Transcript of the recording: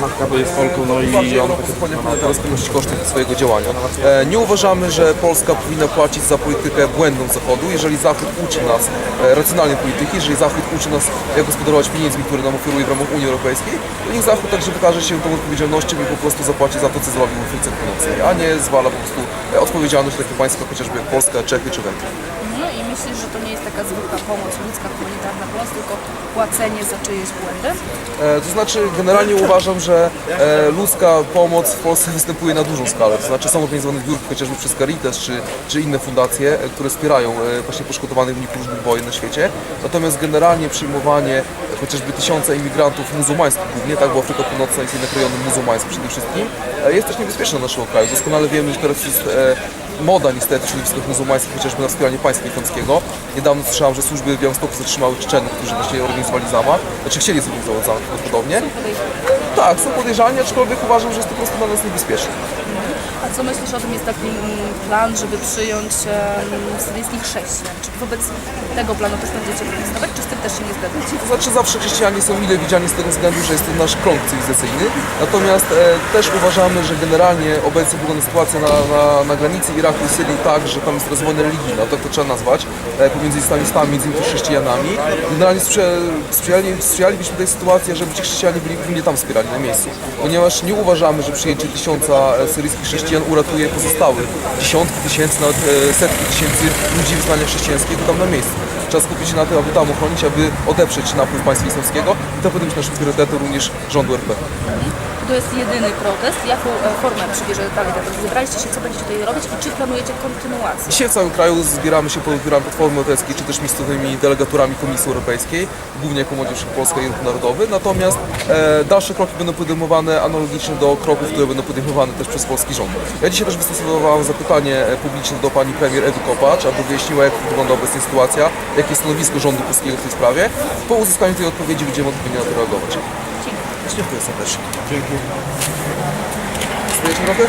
matka jest Polką, no i on teraz ponosić koszty swojego działania. E, Nie uważamy, że Polska powinna płacić za politykę błędną Zachodu, jeżeli Zachód uczy nas e, racjonalnej polityki, jeżeli Zachód uczy nas, jak gospodarować pieniędzmi, które nam oferuje w ramach Unii Europejskiej, to niech Zachód także wykaże się tą odpowiedzialnością i po prostu zapłaci za to, co zrobił w Afryce Północnej, a nie zwala po prostu e, odpowiedzialność takie państwa, chociażby jak Polska, Czechy czy Węgry. I że to nie jest taka zwykła pomoc, ludzka, humanitarna pomoc, tylko płacenie za czyjeś błędy? E, To znaczy, generalnie uważam, że e, ludzka pomoc w Polsce występuje na dużą skalę. To znaczy, są organizowane zbiórki chociażby przez Caritas czy, czy inne fundacje, e, które wspierają e, właśnie poszkodowanych w wyniku różnych wojen na świecie. Natomiast generalnie przyjmowanie chociażby tysiąca imigrantów muzułmańskich głównie, tak, bo Afryka Północna jest jednak rejonem muzułmańskim przede wszystkim, e, jest też niebezpieczne dla naszego kraju. Doskonale wiemy, że teraz jest e, moda niestety środowiskach muzułmańskich, chociażby na wspieranie państwa islamskiego. Niedawno słyszałem, że służby w Białymstoku zatrzymały Czeczenów, którzy właśnie organizowali zamach, znaczy chcieli zorganizować zamach prawdopodobnie. Tak, są podejrzani, aczkolwiek uważam, że jest to po prostu dla nas niebezpieczne. Co myślisz o tym, jest taki plan, żeby przyjąć um, syryjskich chrześcijan? Czy wobec tego planu też będziecie protestować, czy z tym też się nie zgadzacie? To znaczy zawsze chrześcijanie są mile widziani z tego względu, że jest to nasz krąg cywilizacyjny. Natomiast e, też uważamy, że generalnie obecnie wygląda sytuacja na, na, na granicy Iraku i Syrii tak, że tam jest teraz wojna religijna, tak to trzeba nazwać, e, pomiędzy islamistami, między innymi chrześcijanami. Generalnie sprzyja, sprzyjali, sprzyjalibyśmy tej sytuacji, żeby ci chrześcijanie byli głównie tam wspierani na miejscu. Ponieważ nie uważamy, że przyjęcie tysiąca e, syryjskich chrześcijan uratuje pozostałych dziesiątki tysięcy, nawet e, setki tysięcy ludzi wyznania chrześcijańskiego tam na miejscu. Trzeba skupić się na tym, aby tam ochronić, aby odeprzeć napływ państwa islamskiego i to powinno być naszym priorytetem również rządu RP. To jest jedyny protest. Jaką e, formę przybierze dalej? Tak, Zebraliście się, co będziecie tutaj robić i czy planujecie kontynuację? Dzisiaj w całym kraju zbieramy się pod Platformy Obywatelskiej czy też miejscowymi delegaturami Komisji Europejskiej, głównie jako Młodzież Polska i Ruch Narodowy. Natomiast e, dalsze kroki będą podejmowane analogicznie do kroków, które będą podejmowane też przez polski rząd. Ja dzisiaj też wystosowałem zapytanie e, publiczne do pani premier Ewy Kopacz, aby wyjaśniła, jak wygląda obecnie sytuacja, jakie jest stanowisko rządu polskiego w tej sprawie. Po uzyskaniu tej odpowiedzi będziemy odpowiednio na to reagować. Dziękuję serdecznie. Dzięki. Zdajecie trochę?